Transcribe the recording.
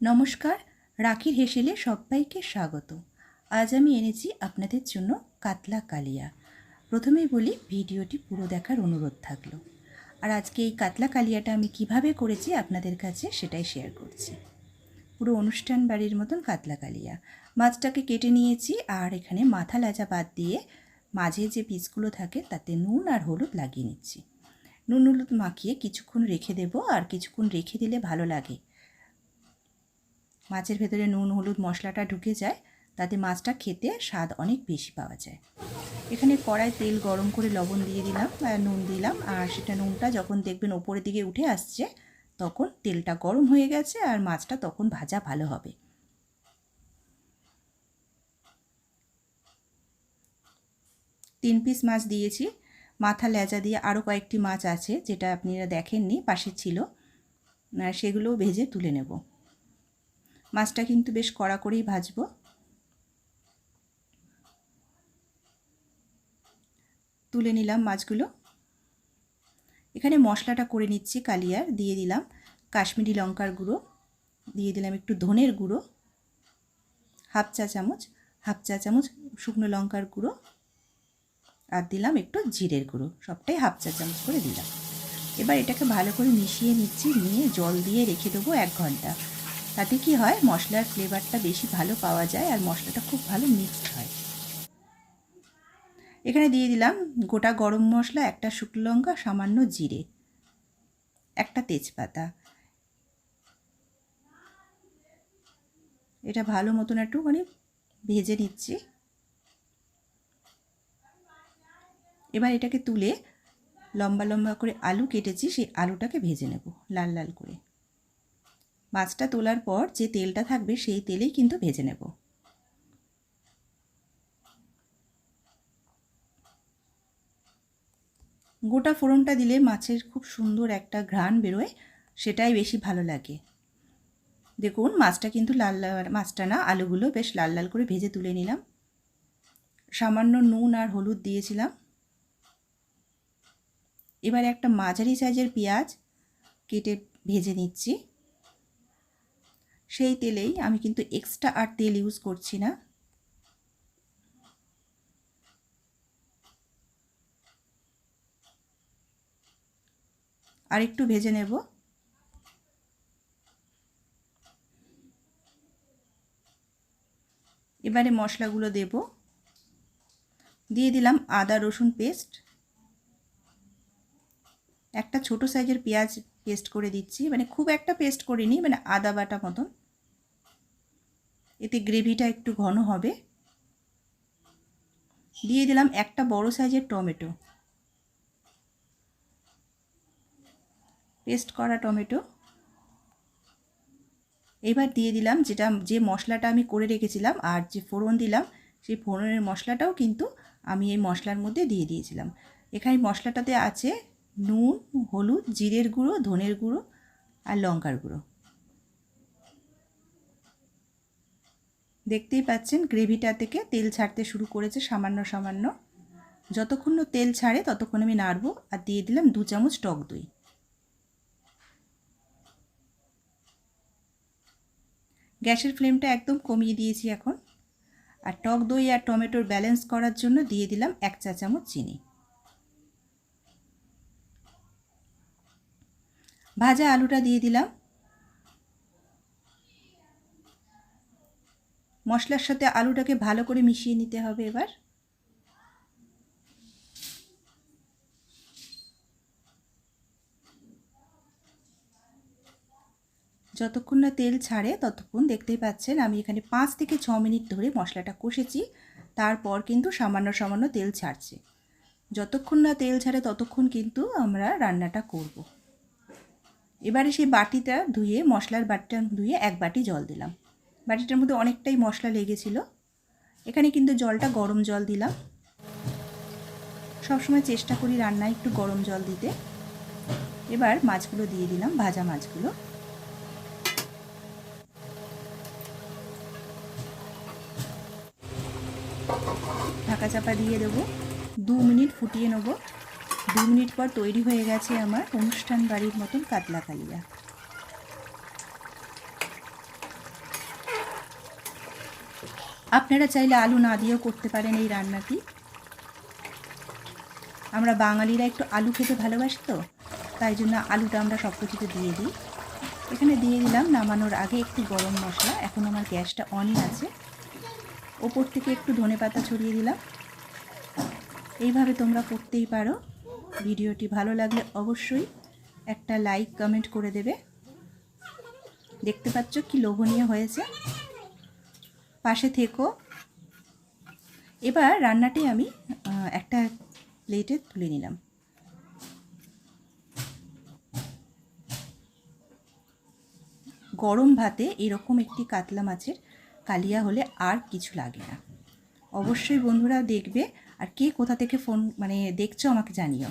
নমস্কার, রাখির হেসেলে সবাইকে স্বাগত। আজ আমি এনেছি আপনাদের জন্য কাতলা কালিয়া। প্রথমেই বলি, ভিডিওটি পুরো দেখার অনুরোধ থাকল। আর আজকে এই কাতলা কালিয়াটা আমি কীভাবে করেছি আপনাদের কাছে সেটাই শেয়ার করছি। পুরো অনুষ্ঠান বাড়ির মতন কাতলা কালিয়া। মাছটাকে কেটে নিয়েছি আর এখানে মাথা লাজা বাদ দিয়ে মাঝে যে পিসগুলো থাকে তাতে নুন আর হলুদ লাগিয়ে নিচ্ছি। নুন হলুদ মাখিয়ে কিছুক্ষণ রেখে দেবো আর কিছুক্ষণ রেখে দিলে ভালো লাগে। মাছের ভেতরে নুন, হলুদ মশলাটা ঢুকে যায়, তাতে মাছটা খেতে স্বাদ অনেক বেশি পাওয়া যায়। এখানে কড়াই তেল গরম করে লবণ দিয়ে দিলাম আর নুন দিলাম, আর সেটা নুনটা যখন দেখবেন ওপরের দিকে উঠে আসছে, তখন তেলটা গরম হয়ে গেছে আর মাছটা তখন ভাজা ভালো হবে। তিন পিস মাছ দিয়েছি। মাথা লেজা দিয়ে আরও কয়েকটি মাছ আছে, যেটা আপনারা দেখেননি, পাশে ছিল। সেগুলোও ভেজে তুলে নেব। মাছটা কিন্তু বেশ কড়া করেই ভাজবো। তুলে নিলাম মাছগুলো। এখানে মশলাটা করে নিচ্ছি কালিয়ার, দিয়ে দিলাম কাশ্মীরি লঙ্কার গুঁড়ো, দিয়ে দিলাম একটু ধনের গুঁড়ো, হাফ চা চামচ, হাফ চা চামচ শুকনো লঙ্কার গুঁড়ো, আর দিলাম একটু জিরের গুঁড়ো, সবটাই হাফ চা চামচ করে দিলাম। এবার এটাকে ভালো করে মিশিয়ে নিচ্ছি, নিয়ে জল দিয়ে রেখে দেবো এক ঘণ্টা। তাতে কি হয়, মশলার ফ্লেভারটা বেশি ভালো পাওয়া যায় আর মশলাটা খুব ভালো মিক্সড হয়। এখানে দিয়ে দিলাম গোটা গরম মশলা, একটা শুকনো লঙ্কা, সামান্য জিরে, একটা তেজপাতা। এটা ভালো মতন একটুখানি ভেজে নিচ্ছি। এবার এটাকে তুলে লম্বা লম্বা করে আলু কেটেছি, সেই আলুটাকে ভেজে নেব লাল লাল করে। মাছটা তোলার পর যে তেলটা থাকবে সেই তেলেই কিন্তু ভেজে নেব। গোটা ফোড়নটা দিলে মাছের খুব সুন্দর একটা ঘ্রাণ বেরোয়, সেটাই বেশি ভালো লাগে। দেখুন, মাছটা কিন্তু লাল মাছটা না, আলুগুলো বেশ লাল লাল করে ভেজে তুলে নিলাম। সামান্য নুন আর হলুদ দিয়েছিলাম। এবার একটা মাঝারি সাইজের পেঁয়াজ কেটে ভেজে নিচ্ছি। সেই তেলেই আমি কিন্তু এক্সট্রা আর তেল ইউজ করছি না। আর একটু ভেজে নেব। এবারে মশলাগুলো দেব। দিয়ে দিলাম আদা, রসুন পেস্ট একটা ছোট সাইজের পেঁয়াজ পেস্ট করে দিচ্ছি। মানে খুব একটা পেস্ট করিনি মানে আদা বাটা মতন। এতে গ্রেভিটা একটু ঘন হবে। দিয়ে দিলাম একটা বড় সাইজের টমেটো। পেস্ট করা টমেটো। এবার দিয়ে দিলাম যেটা, যে মশলাটা আমি করে রেখেছিলাম আর যে ফোড়ন দিলাম, সেই ফোড়নের মশলাটাও কিন্তু আমি এই মশলার মধ্যে দিয়ে দিয়েছিলাম। এখানে মশলাটাতে আছে নুন, হলুদ, জিরের গুঁড়ো, ধনের গুঁড়ো আর লঙ্কার গুঁড়ো। দেখতেই পাচ্ছেন, গ্রেভিটা থেকে তেল ছাড়তে শুরু করেছে সামান্য সামান্য। যতক্ষণ তেল ছাড়ে ততক্ষণ আমি নাড়বো আর দিয়ে দিলাম দু চামচ টক দই। গ্যাসের ফ্লেমটা একদম কমিয়ে দিয়েছি এখন। আর টক দই আর টমেটোর ব্যালেন্স করার জন্য দিয়ে দিলাম এক চা চামচ চিনি। ভাজা আলুটা দিয়ে দিলাম। মশলার সাথে আলুটাকে ভালো করে মিশিয়ে নিতে হবে এবার। যতক্ষণ না তেল ছাড়ে ততক্ষণ দেখতেই পাচ্ছেন আমি এখানে পাঁচ থেকে ছ মিনিট ধরে মশলাটা কষেছি, তারপর কিন্তু সামান্য সামান্য তেল ছাড়ছে। যতক্ষণ না তেল ছাড়ে ততক্ষণ কিন্তু আমরা রান্নাটা করব। এবারে সেই বাটিটা ধুয়ে, মশলার বাটিটা ধুয়ে এক বাটি জল দিলাম। বাটিটার মধ্যে অনেকটাই মশলা লেগেছিল। এখানে কিন্তু জলটা গরম জল দিলাম। সবসময় চেষ্টা করি রান্নায় একটু গরম জল দিতে। এবার মাছগুলো দিয়ে দিলাম, ভাজা মাছগুলো। ঢাকা চাপা দিয়ে দেবো। দু মিনিট ফুটিয়ে নেব। দু মিনিট পর তৈরি হয়ে গেছে আমার অনুষ্ঠান বাড়ির মতন কাতলা কালিয়া। আপনারা চাইলে আলু না দিয়েও করতে পারেন এই রান্নাটি। আমরা বাঙালিরা একটু আলু খেতে ভালোবাসি তো, তাই জন্য আলুটা আমরা সব কিছুতে দিয়ে দিই। এখানে দিয়ে দিলাম নামানোর আগে একটু গরম মশলা, এখন আমার গ্যাসটা অনই আছে। ওপর থেকে একটু ধনে পাতা ছড়িয়ে দিলাম। এইভাবে তোমরা করতেই পারো। ভিডিওটি ভালো লাগলে অবশ্যই একটা লাইক, কমেন্ট করে দেবে। দেখতে পাচ্ছ কি লোভনীয় হয়েছে। পাশে থেকো। এবার রান্নাটি আমি একটা প্লেটে তুলে নিলাম। গরম ভাতে এরকম একটি কাতলা মাছের কালিয়া হলে আর কিছু লাগে না। অবশ্যই বন্ধুরা দেখবে, আর কে কোথা থেকে ফোন মানে দেখছ আমাকে জানিও।